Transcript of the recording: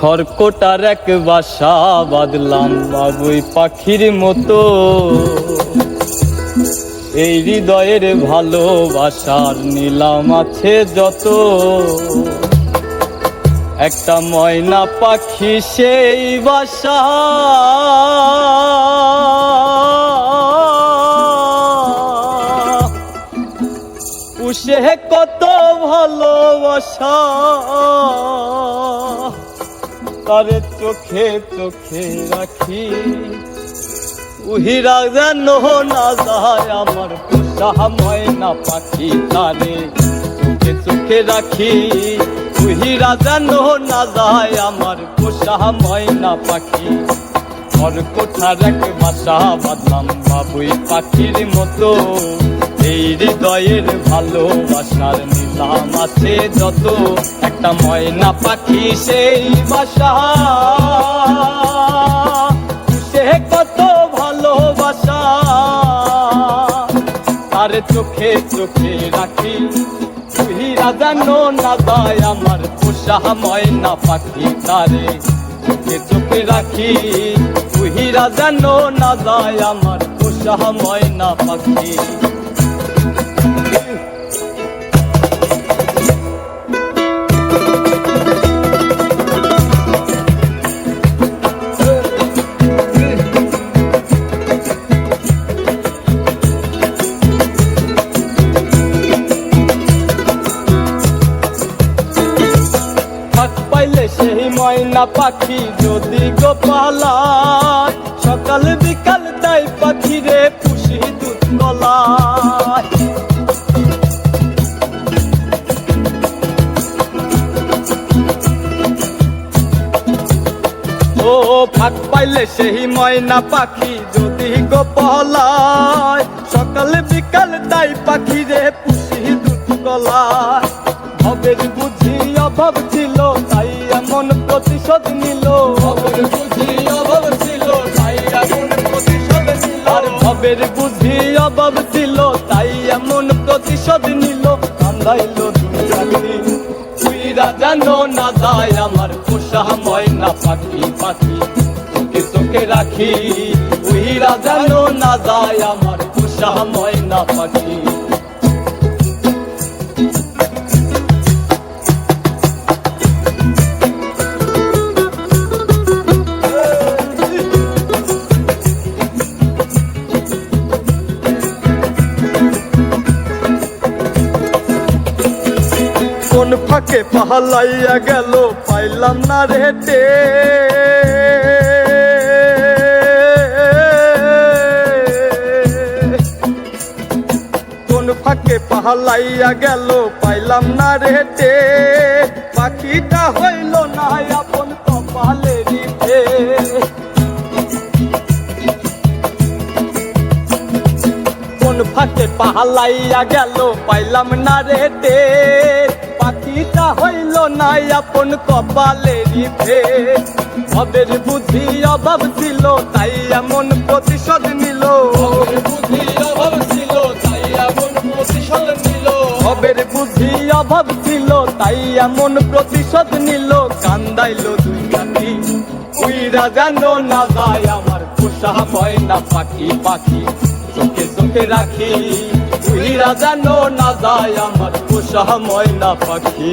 খড়কোটার এক বাসা বাঁধলাম বাবুই পাখির মতো। এই হৃদয়ের ভালোবাসার নিলাম আছে যত। একটা ময়না পাখি সেই বাসা। উসে কত ভালোবাসা। তারে চোখে চোখে রাখি। উহিরা যেন না যায় আমার পোষা ময়না পাখি তারে। চোখে চোখে রাখি উহিরা যেন না যায় আমার পোষা ময়না পাখি। ঘর কোঠার এক বাসা বাঁধলাম বাবুই পাখির মতো। এই হৃদয়ের ভালোবাসার নিলাম আছে যত। একটা ময়না পাখি সেই বাসা। সে কত ভালোবাসা। তার চোখে চোখে রাখি। তুই রাজানো না দায় আমার পোষা ময়না পাখি তারে। চোখে চোখে রাখি। তুই রাজানো না দায় আমার পোষা ময়না পাখি। সেই ময়না পাখি যদি গোপালায় সকাল বিকাল তাই পাখি রে পুষি দুধ গলায় ও ফাঁক পাইলে সেই ময়না পাখি যদি গোপালায় সকাল বিকাল তাই পাখি রে পুষি দুধ গলায় ভবের বুঝি অভাব ছিল তাই এমন প্রতিশোধ নিল। ভবের বুঝি অভাব ছিল তাই এমন প্রতিশোধ নিল। কান্দাইল দুই তুই জানো না যায় আমার পোষা ময়না পাখি পাখি। তোকে তোকে রাখি তুই জানো না যায় আমার পোষা ময়না পাখি। কোন ফাঁকে পাহালাইয়া গেল, পাইলাম না রেটে কোন ফাঁকে পাহালাইয়া গেল, পাইলাম না রেটে পাখিটা হইল না আপন কপালেরই ফে কোন ফাঁকে পাহালাইয়া গেল, পাইলাম না রেটে পাখিটা হইল না আপন কপালেরই ফে ভবের বুদ্ধি অভাব ছিল তাই এমন প্রতিশোধ নিল। বুদ্ধি অভাব ছিল তাই এমন প্রতিশোধ নিল। ভবের বুদ্ধি অভাব ছিল তাই এমন প্রতিশোধ নিল। কান্দাইল দুই কাঠি উইরা জানো না যায় আমার পোষা না পাখি পাখি। চোখে চোখে রাখি। উইরা যেন না যায় আমার পোষা ময়না পাখি!